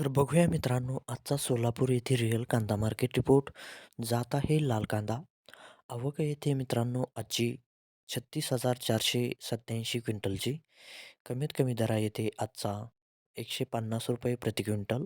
तर बघूया मित्रांनो आजचा सोलापूर येथे रिअल कांदा मार्केट रिपोर्ट जात आहे लाल कांदा. आवक येथे मित्रांनो आजची छत्तीस हजार चारशे सत्याऐंशी क्विंटलची. कमीत कमी दरा येथे आजचा एकशे पन्नास रुपये प्रति क्विंटल.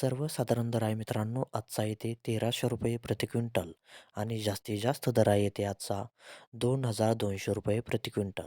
सर्वसाधारण दर आहे मित्रांनो आजचा येते तेराशे रुपये प्रति क्विंटल. आणि जास्तीत जास्त दर आहे येते आजचा दोन हजार दोनशे रुपये प्रति क्विंटल.